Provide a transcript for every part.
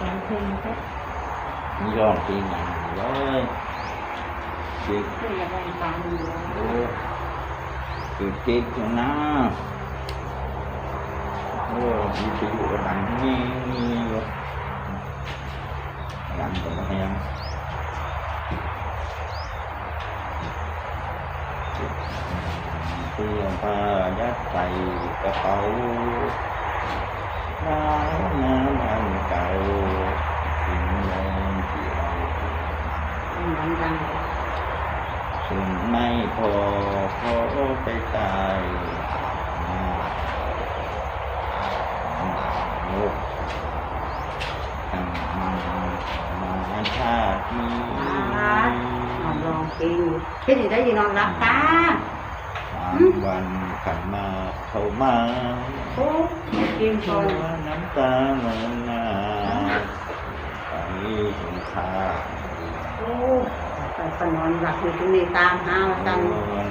ฟังเพลงแค่นี่ร้องเพลงอย่างนี้เลยเด็กเพื่อจะได้ฟังอยู่ อนร้องเพลงเพื่ได้ยินนอนรับตาสามวันขันมาเข้ามาโอ้กินก่ตัอนวน้ำตาเมืองนาไปถึงข้าโอ้ไปก็นอนหลับอยู่ตรงนี้ตามหาว่ากัน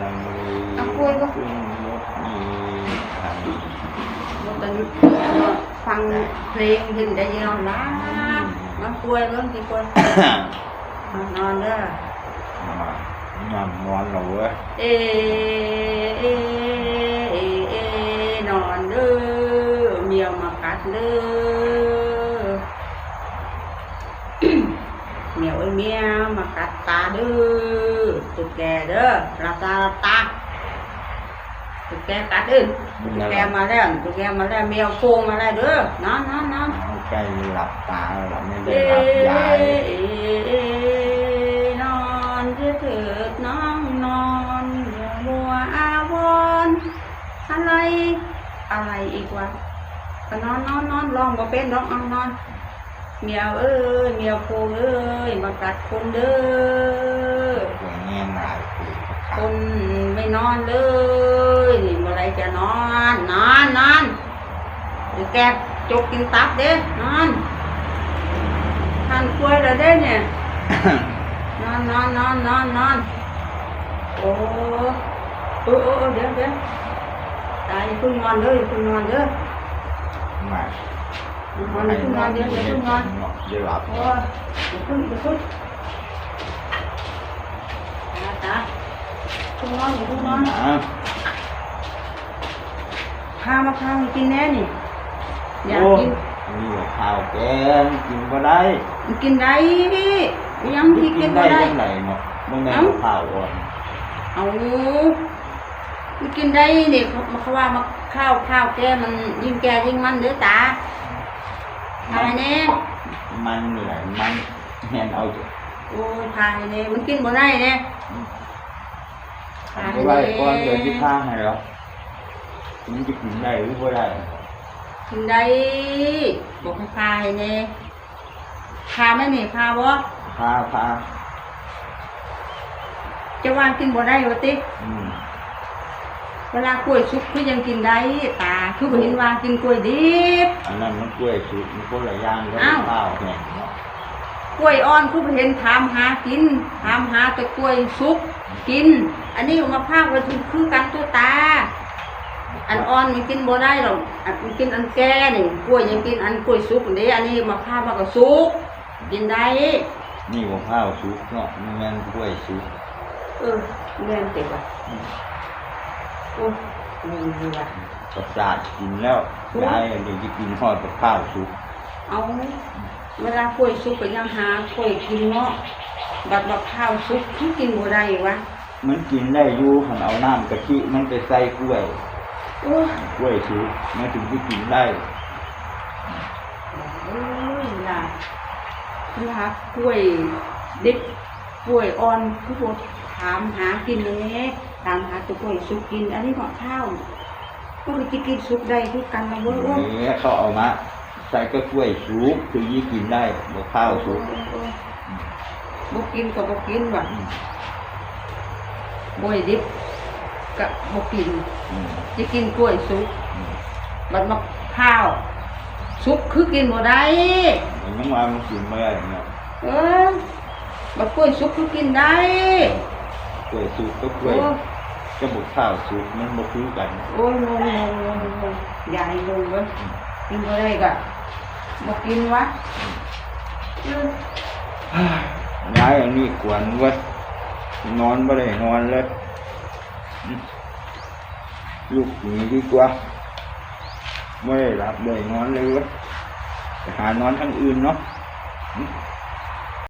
ลังเลเอาคุยก็ขึ้นรถมีทันว่าตอนนี้ฟังเพลงถึงได้ยินนอนรับมันป่วยเรื่องที่ป่วยนอนเด้อ mà nhầm ngon rồi á เอเอเอเอนอนเด้อเมียวมากัดเด้อเมียวเอ้ยเมียวมากัดตาเด้อตุ๊กแกเด้อรับตารับตาตุ๊กแกกัดเด้อตุ๊กแกมาแล้วตุ๊กแกมาแล้วเมียวโฟงมาแล้วเด้อนอนนอนนอน cây lặp tạ là mới เอ để lặp เอ dài เอนอนเถิด น้องนอนอย่ามัวอาวรณ์อะไร อะไรอีกวะก็นอนนอนนอนลองบ่เป็นดอกเอานอนเมียวเอ้ยเมียวโพเอ้ยมากัดคนเด้อคนไม่นอนเลยนี่เมื่อไรจะนอนนอนนอนเดี๋ยวแกจกกินตับเด้นอนทานกล้วยแล้วเด้เนี่ยนอนนอนนอนนอนนอน โอ้โอ้โอ้โอ้เดี๋ยวเดี๋ยวตายอย่าเพิ่งนอนเด้ออย่าเพิ่งนอนเด้อ mà นอนอย่าเพิ่งนอนเดี๋ยวอย่าเพิ่งนอน để lặp โอ้ยอย่าเพิ่งอย่าเพิ่งตาตาเพิ่งนอนอย่าเพิ่งนอน Đó. พามาพามากินแน่นี่อยาก Ô, กิน nhiều thao kén chim vào đây มันกินได้ยังที่กิน Chim บ่ đây ได้ cái này mà bữa nay Ấm. có thao rồi เอามันกินได้นี่เขาเขาว่ามาข้าวข้าวแกมันยิ่งแกยิ่งมันเด้อตาอะไรแน่ măng lại măng hèn ôi โอ้ยพายแน่มันกินบ่ได้แน่พาย cái แน่ này con giờ cái thang này đó những cái chuyện này cũng vô đây กินได้บอกให้พายแน่พาไหมนี่พาบ่ pha pha จะว่ากินบ่ได้วะติ ừ. เวลากล้วยสุกคือยังกินได้ตาคือบ่เห็นว่ากินกล้วยดิบ anh em nó quê sụt nó có là giang có Áo. thao hèn nó กล้วยอ่อนคือบ่เห็นถามหากินถามหาแต่กล้วยสุกกิน อันนี้มะพร้าวก็คือกันตัวตา อันอ่อนมันกินบ่ได้หรอกอันมันกินอันแก่นี่กล้วยยังกินอันกล้วยสุกเด้อันนี้มะพร้าวมันก็สุกกินได้นี่ของข้าวสุกเนาะมันแม่นกล้วยสุก เออแม่นติว่ะโอ้นี่ดีว่ะประสาทกินแล้วสุกยายเดี๋ยวจะกินทอดกับข้าวสุกเอาเวลากล้วยสุกก็ยังหากล้วยกินเนาะบัดมะพร้าวสุกคือกินบ่ได้วะมันกินได้อยู่คันเอาน้ำกะทิมันไปใส่กล้วยโอ้ยกล้วยสุกมันถึงจะกินได้เอ้ยล่ะเวลากล้วยดิบกล้วยอ่อนคือพวกถามหากินเลยถามหาตัวกล้วยสุกกิน อันนี้มะพร้าวก็ไปกินกินสุกได้คือกันนะเว้ยโอ้ยนี่เขาเอามาใส่ก็กล้วยสุกถึงจะกินได้บ่ข้าวสุกบ่กินก็บ่กินว่ะอืมบ่ให้ดิบก็บ่กินอืมจะกินกล้วยสุกอืมบัดมะพร้าวสุกคือกินบ่ได้มันยังว่ามันกินไม่ได้เนาะเออบัดกล้วยสุกคือกินได้กล้ วยสุกก็กล้โอ้วยก็บ่ข้าวสุกมันบ่คือกันโอ้ยงงงงงงงยายงงเว้ยกินบ่ได้ก็บ่กินวะอืมย้ายอันนี้กวนเว้ยนอนไม่ได้นอนเลยอืมลูกหนีดีกว่าไม่ได้หลับเลยนอนเลยเว้ยไปหานอนทางอื่นเนาะอืม